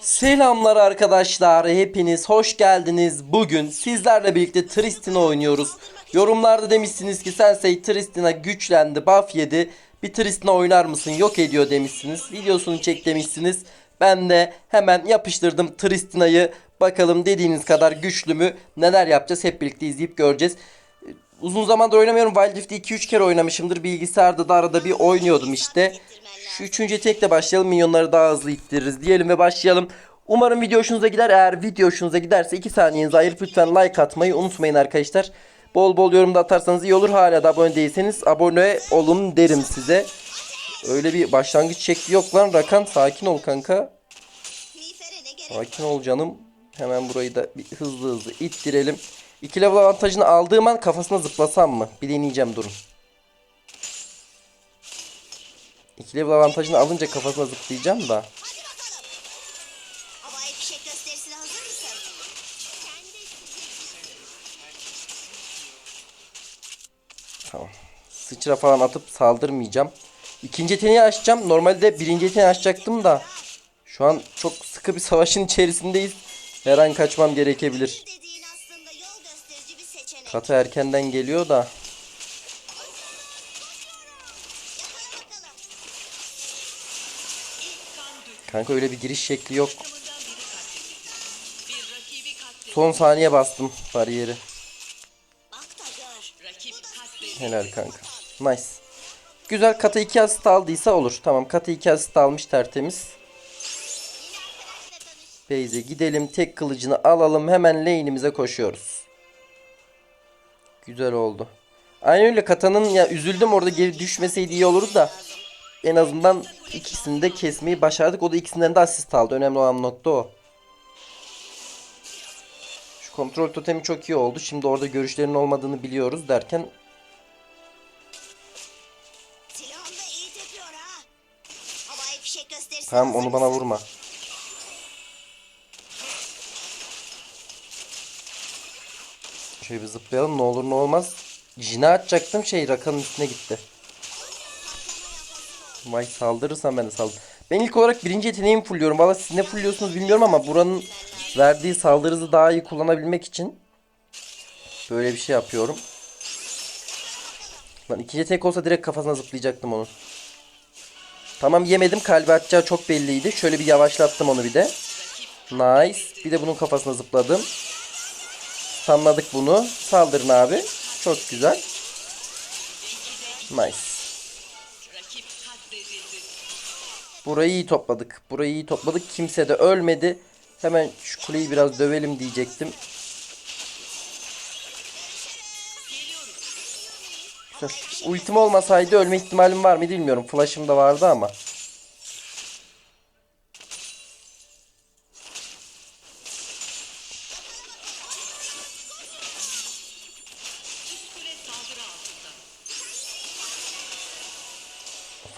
Selamlar arkadaşlar. Hepiniz hoş geldiniz. Bugün sizlerle birlikte Tristina oynuyoruz. Yorumlarda demişsiniz ki Sensei Tristina güçlendi, buff yedi. Bir Tristina oynar mısın? Yok ediyor demişsiniz. Videosunu çek demişsiniz. Ben de hemen yapıştırdım Tristina'yı. Bakalım dediğiniz kadar güçlü mü? Neler yapacağız? Hep birlikte izleyip göreceğiz. Uzun zamandır oynamıyorum. Wild Rift'i 2-3 kere oynamışımdır. Bilgisayarda da arada bir oynuyordum işte. Şu üçüncü tekle başlayalım. Minyonları daha hızlı ittiririz diyelim ve başlayalım. Umarım video hoşunuza gider. Eğer video hoşunuza giderse 2 saniyenizi ayırıp lütfen like atmayı unutmayın arkadaşlar. Bol bol yorumda atarsanız iyi olur. Hala da abone değilseniz abone olun derim size. Öyle bir başlangıç şekli yok lan Rakan. Sakin ol kanka. Sakin ol canım. Hemen burayı da bir hızlı hızlı ittirelim. 2 level avantajını aldığım an kafasına zıplasam mı? Bir deneyeceğim durun. 2 level avantajını alınca kafasına zıplayacağım da. Tamam. Sıçra falan atıp saldırmayacağım. İkinci yeteneği açacağım. Normalde birinci yeteneği açacaktım da. Şu an çok sıkı bir savaşın içerisindeyiz. Her an kaçmam gerekebilir. Katı erkenden geliyor da. Kanka öyle bir giriş şekli yok. Son saniye bastım bariyeri. Helal kanka. Nice. Güzel katı 2 asist aldıysa olur. Tamam katı 2 asist almış tertemiz. Beyze gidelim tek kılıcını alalım hemen lane'imize koşuyoruz. Güzel oldu. Aynen öyle katanın ya üzüldüm orada geri düşmeseydi iyi olurdu da. En azından ikisini de kesmeyi başardık. O da ikisinden de asist aldı. Önemli olan nokta o. Şu kontrol totemi çok iyi oldu. Şimdi orada görüşlerin olmadığını biliyoruz derken Tamam onu bana vurma. Şöyle bir zıplayalım ne olur ne olmaz. Jine atacaktım şey rakanın üstüne gitti. Vay saldırırsam ben de saldır. Ben ilk olarak birinci yeteneğimi fulluyorum. Valla siz ne fulluyorsunuz bilmiyorum ama buranın verdiği saldırı hızı daha iyi kullanabilmek için böyle bir şey yapıyorum. Lan ikinci yetenek olsa direkt kafasına zıplayacaktım onun. Tamam yemedim. Kalbi atacağı çok belliydi. Şöyle bir yavaşlattım onu bir de. Nice. Bir de bunun kafasına zıpladım. Sanladık bunu. Saldırın abi. Çok güzel. Nice. Burayı iyi topladık. Burayı iyi topladık. Kimse de ölmedi. Hemen şu kuleyi biraz dövelim diyecektim. Ultim olmasaydı ölme ihtimalim var mı bilmiyorum. Flash'ım da vardı ama.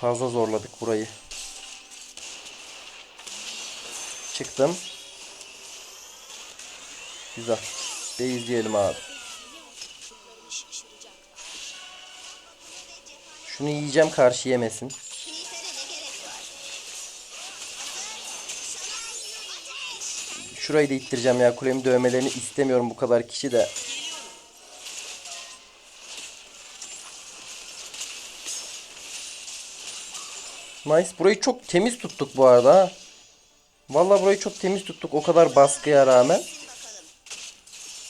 Fazla zorladık burayı. Çıktım. Güzel. Beyizleyelim abi. Şunu yiyeceğim karşı yemesin. Şurayı da ittireceğim ya. Kulemi dövmelerini istemiyorum bu kadar kişi de. Nice. Burayı çok temiz tuttuk bu arada. ha. Vallahi burayı çok temiz tuttuk. O kadar baskıya rağmen.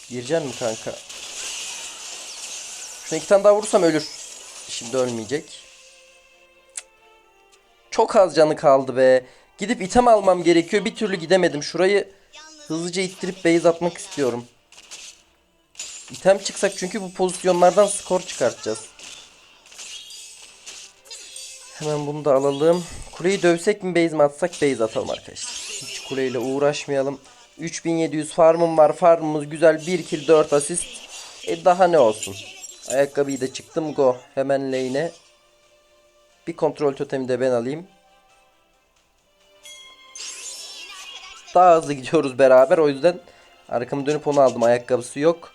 Gireceksin mi kanka? Şuna iki tane daha vurursam ölür. Şimdi ölmeyecek. Çok az canı kaldı be. Gidip item almam gerekiyor. Bir türlü gidemedim. Şurayı hızlıca ittirip base atmak istiyorum. İtem çıksak çünkü bu pozisyonlardan skor çıkartacağız. Hemen bunu da alalım. Kuleyi dövsek mi base mi atsak base atalım arkadaşlar. Hiç kuleyle uğraşmayalım. 3700 farmım var. Farmımız güzel. 1 kill 4 asist. E daha ne olsun. Ayakkabıyı da çıktım. Go. Hemen lane'e. Bir kontrol totemi de ben alayım. Daha hızlı gidiyoruz beraber. O yüzden arkamı dönüp onu aldım. Ayakkabısı yok.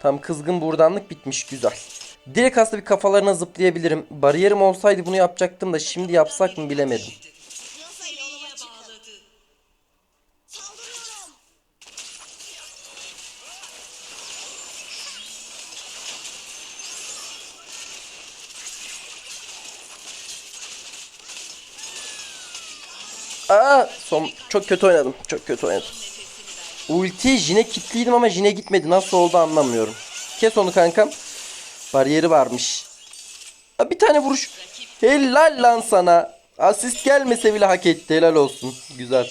Tam kızgın buradanlık bitmiş. Güzel. Direkt aslında bir kafalarına zıplayabilirim. Bariyerim olsaydı bunu yapacaktım da şimdi yapsak mı bilemedim. Aa, son çok kötü oynadım. Çok kötü oynadım. Ulti Jine kilitliydim ama Jine gitmedi. Nasıl oldu anlamıyorum. Kes onu kankam. Bariyeri varmış. Aa, bir tane vuruş. Helal lan sana. Asist gelmese bile hak etti. Helal olsun. Güzel.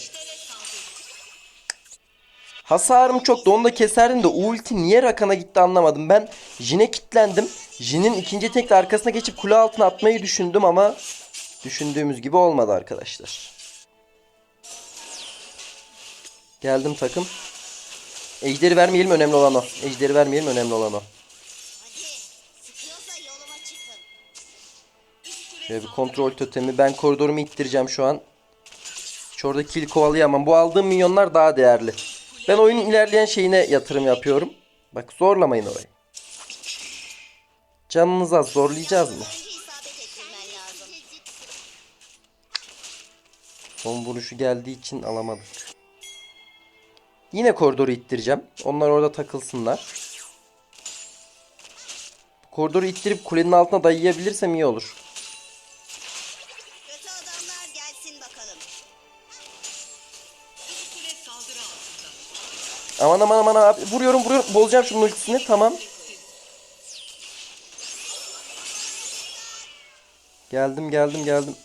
Hasarım çoktu. Onu da keserdim de ulti niye Rakan'a gitti anlamadım. Ben Jin'e kilitlendim. Jin'in ikinci tekle arkasına geçip kule altına atmayı düşündüm ama düşündüğümüz gibi olmadı arkadaşlar. Geldim takım. Ejderi vermeyelim önemli olan o. Ejderi vermeyelim önemli olan o. Şöyle bir kontrol totemi. Ben koridorumu ittireceğim şu an. Hiç orada kill kovalayamam. Bu aldığım minyonlar daha değerli. Ben oyunun ilerleyen şeyine yatırım yapıyorum. Bak zorlamayın orayı. Canınız az zorlayacağız mı? Son vuruşu geldiği için alamadık. Yine koridoru ittireceğim. Onlar orada takılsınlar. Koridoru ittirip kulenin altına dayayabilirsem iyi olur. Aman aman aman abi. Vuruyorum vuruyorum. Bozacağım şunun ultisini. Tamam. Geldim geldim geldim.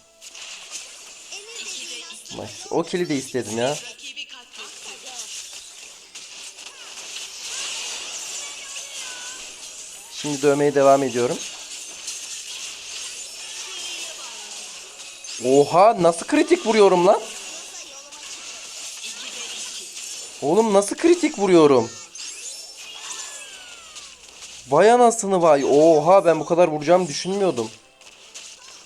O kili de istedim ya. Şimdi dövmeye devam ediyorum. Oha nasıl kritik vuruyorum lan? Oğlum nasıl kritik vuruyorum? Vay anasını vay. Oha ben bu kadar vuracağımı düşünmüyordum.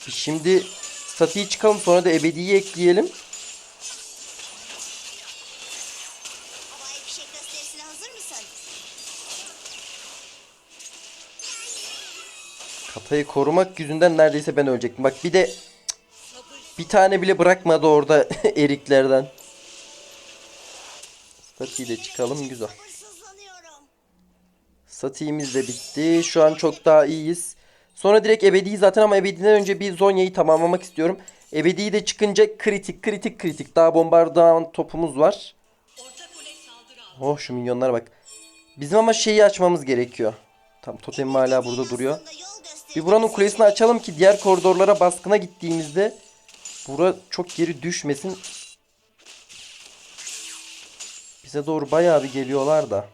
Şimdi statiği çıkalım sonra da ebediyi ekleyelim. Mısın? Katayı korumak yüzünden neredeyse ben ölecektim. Bak bir de bir tane bile bırakmadı orada eriklerden. Statiği de çıkalım güzel. Statiğimiz de bitti. Şu an çok daha iyiyiz. Sonra direkt ebedi zaten ama ebediden önce bir Zonya'yı tamamlamak istiyorum. Ebedi de çıkınca kritik kritik kritik. Daha bombardıman topumuz var. Oh şu minyonlara bak. Bizim ama şeyi açmamız gerekiyor. Tam totemim hala burada duruyor. Bir buranın kulesini açalım ki diğer koridorlara baskına gittiğimizde bura çok geri düşmesin. Bize doğru bayağı bir geliyorlar da.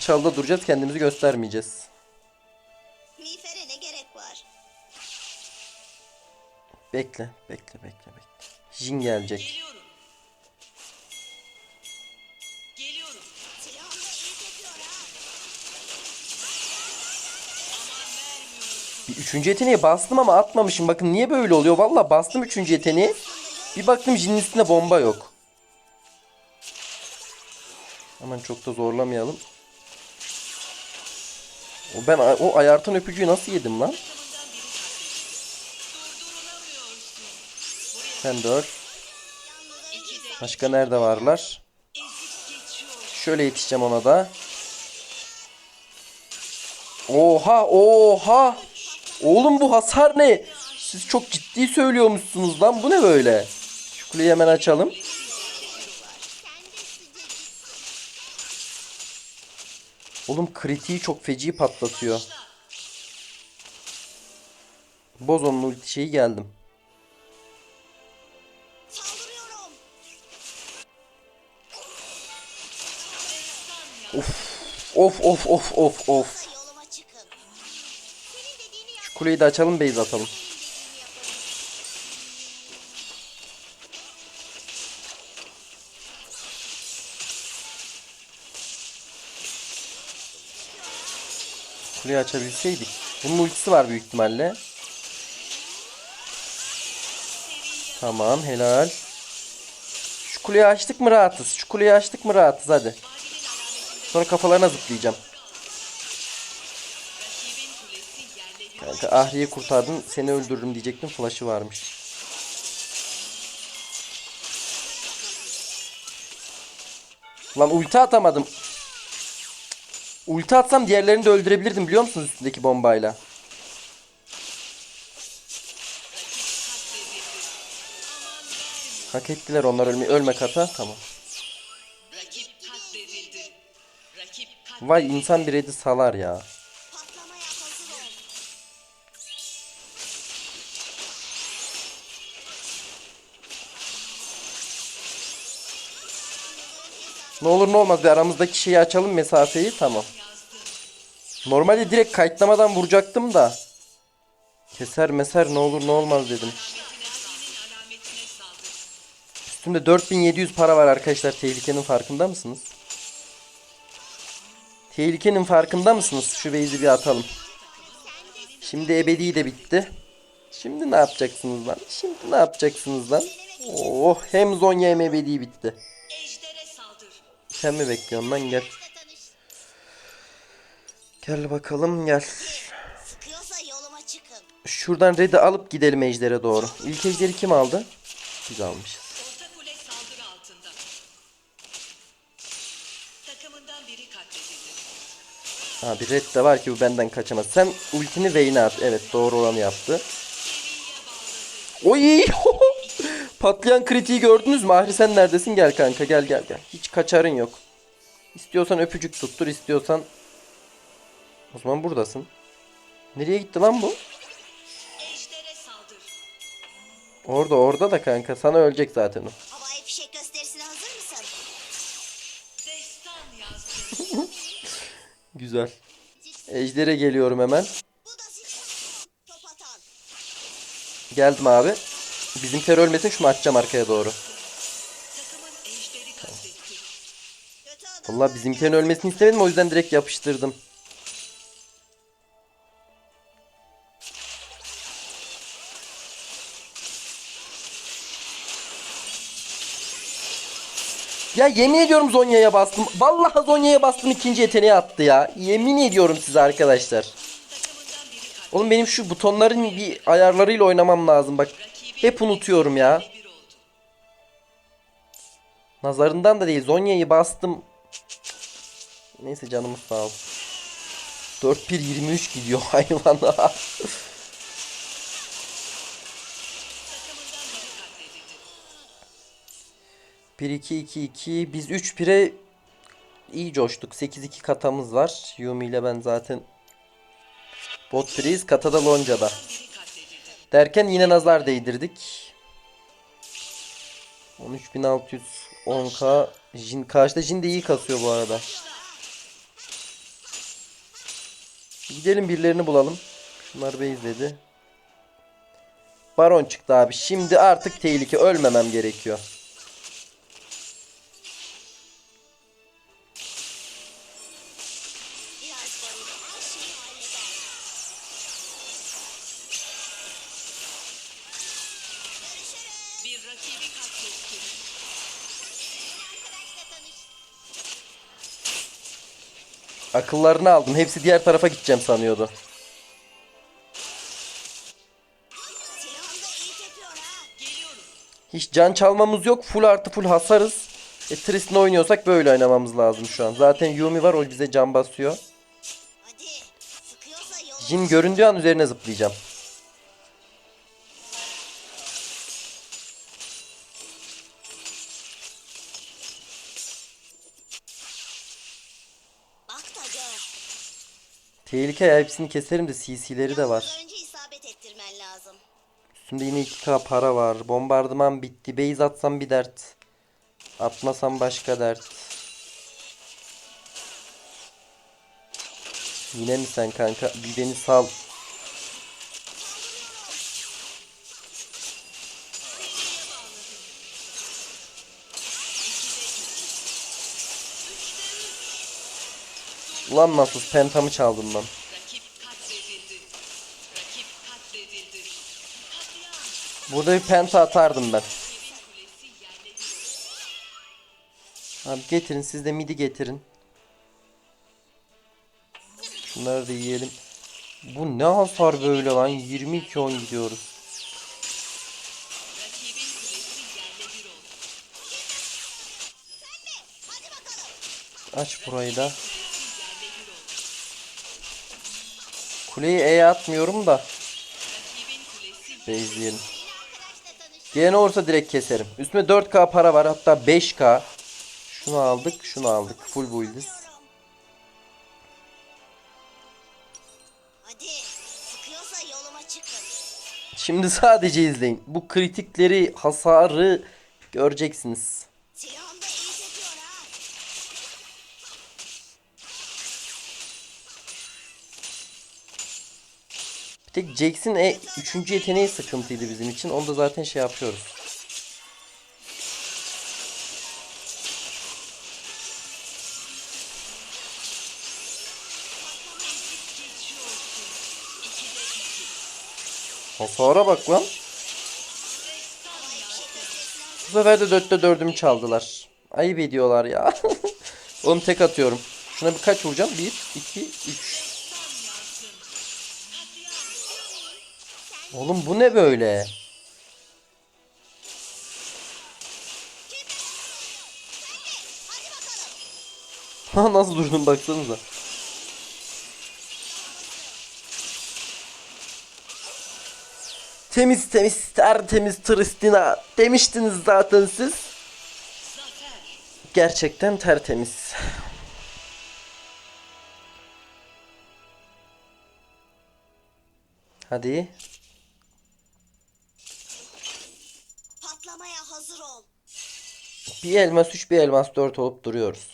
Çalda duracağız kendimizi göstermeyeceğiz. Miğfere ne gerek var? Bekle bekle bekle bekle. Jin gelecek. Geliyorum. Geliyorum. Silahım da iyi tepiyor ha. Bir üçüncü yeteneğe bastım ama atmamışım. Bakın niye böyle oluyor? Valla bastım üçüncü yeteneği. Bir baktım Jin'in üstünde bomba yok. Hemen çok da zorlamayalım. O ben o ayartan öpücüğü nasıl yedim lan? Sen de öl. Başka nerede varlar? Şöyle yetişeceğim ona da. Oha oha. Oğlum bu hasar ne? Siz çok ciddi söylüyormuşsunuz lan. Bu ne böyle? Kuleyi hemen açalım. Oğlum kritiği çok feci patlatıyor. Boz onun ulti şeyi geldim. Of of of of of. Yap. Şu kuleyi de açalım base atalım. Kuleyi açabilseydik. Bunun ultisi var büyük ihtimalle. Tamam helal. Şu kuleyi açtık mı rahatız. Şu kuleyi açtık mı rahatız hadi. Sonra kafalarına zıplayacağım. Kanka Ahri'yi kurtardın seni öldürürüm diyecektim flash'ı varmış. Lan ulti atamadım. Ulti atsam diğerlerini de öldürebilirdim biliyor musunuz üstündeki bombayla? Hak ettiler onlar ölmeyi. Ölme kata. Tamam. Vay insan bir salar ya. Ne olur ne olmaz bir aramızdaki şeyi açalım mesafeyi tamam. Normalde direkt kayıtlamadan vuracaktım da. Keser meser ne olur ne olmaz dedim. Üstümde 4700 para var arkadaşlar. Tehlikenin farkında mısınız? Tehlikenin farkında mısınız? Şu base'i bir atalım. Şimdi ebedi de bitti. Şimdi ne yapacaksınız lan? Şimdi ne yapacaksınız lan? Oh hem Zonya hem ebedi bitti. Sen mi bekliyorsun lan gel. Gel bakalım gel. Sıkıyorsa yoluma çıkın. Şuradan red'i alıp gidelim ejdere doğru. İlk ejderi kim aldı? Biz almışız. Orta kule saldırı altında. Takımından biri katledildi. Ha bir red de var ki bu benden kaçamaz. Sen ultini Vayne'e at. Evet doğru olanı yaptı. Oy! Patlayan kritiği gördünüz mü? Ahri sen neredesin? Gel kanka gel gel gel. Hiç kaçarın yok. İstiyorsan öpücük tuttur, istiyorsan o zaman buradasın. Nereye gitti lan bu? Orada orada da kanka. Sana ölecek zaten o. Havai fişek gösterisine hazır mısın? Destan yazdı. Güzel. Ejder'e geliyorum hemen. Geldim abi. Bizimkiler ölmesin şunu atacağım arkaya doğru. Vallahi bizimkilerin ölmesini istemedim o yüzden direkt yapıştırdım. Ya yemin ediyorum Zonya'ya bastım. Vallahi Zonya'ya bastım ikinci yeteneği attı ya. Yemin ediyorum size arkadaşlar. Oğlum benim şu butonların bir ayarlarıyla oynamam lazım bak. Hep unutuyorum ya. Bir. Nazarından da değil. Zonya'yı bastım. Neyse canımız sağ olsun. 4-1-23 gidiyor hayvana. Takımından biri katledildi. 1-2-2-2. Biz 3-1'e iyi coştuk. 8-2 katamız var. Yumi ile ben zaten bot 1'iyiz. Katada Lonca'da. Derken yine nazar değdirdik. 13610k Jin karşıda Jin de iyi kasıyor bu arada. Gidelim birilerini bulalım. Şunlar base'ledi. Baron çıktı abi. Şimdi artık tehlike ölmemem gerekiyor. Akıllarını aldım. Hepsi diğer tarafa gideceğim sanıyordu. Hiç can çalmamız yok. Full artı full hasarız. E Tristan'ı oynuyorsak böyle oynamamız lazım şu an. Zaten Yumi var o bize can basıyor. Jin göründüğü an üzerine zıplayacağım. Tehlike ya hepsini keserim de CC'leri de var. Önce isabet ettirmen lazım. Üstümde yine 2k para var. Bombardıman bitti. Base atsam bir dert. Atmasam başka dert. Yine mi sen kanka? Bir beni sal. Ulan nasıl pentamı çaldım. Katliam. Burada bir penta atardım ben. Abi getirin siz de midi getirin. Şunları da yiyelim. Bu ne hasar böyle lan? 22 10 gidiyoruz. Aç burayı da. Kuleyi E'ye atmıyorum da. Bezleyelim. Gene olursa direkt keserim. Üstüme 4K para var hatta 5K. Şunu aldık şunu aldık. Full build'iz. Şimdi sadece izleyin. Bu kritikleri, hasarı göreceksiniz. Tek Jax'in e 3. yeteneği sıkıntıydı bizim için. Onu da zaten şey yapıyoruz. Hasara bak lan. Bu sefer de 4'te 4'ümü çaldılar. Ayıp ediyorlar ya. Oğlum tek atıyorum. Şuna bir kaç vuracağım? 1, 2, 3. Oğlum bu ne böyle? Ha nasıl durdum baksanıza. Temiz temiz tertemiz Tristina demiştiniz zaten siz. Gerçekten tertemiz. Hadi. Patlamaya hazır ol. Bir elmas 3 bir elmas 4 olup duruyoruz.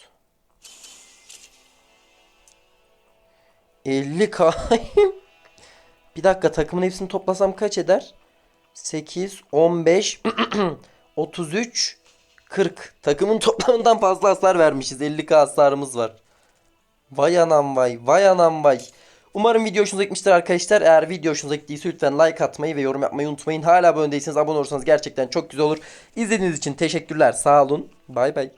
50k. bir dakika takımın hepsini toplasam kaç eder? 8, 15, 33, 40. Takımın toplamından fazla hasar vermişiz. 50k hasarımız var. Vay anam vay. Vay anam vay. Umarım video hoşunuza gitmiştir arkadaşlar. Eğer video hoşunuza gittiyse lütfen like atmayı ve yorum yapmayı unutmayın. Hala abone değilseniz abone olursanız gerçekten çok güzel olur. İzlediğiniz için teşekkürler. Sağ olun. Bay bay.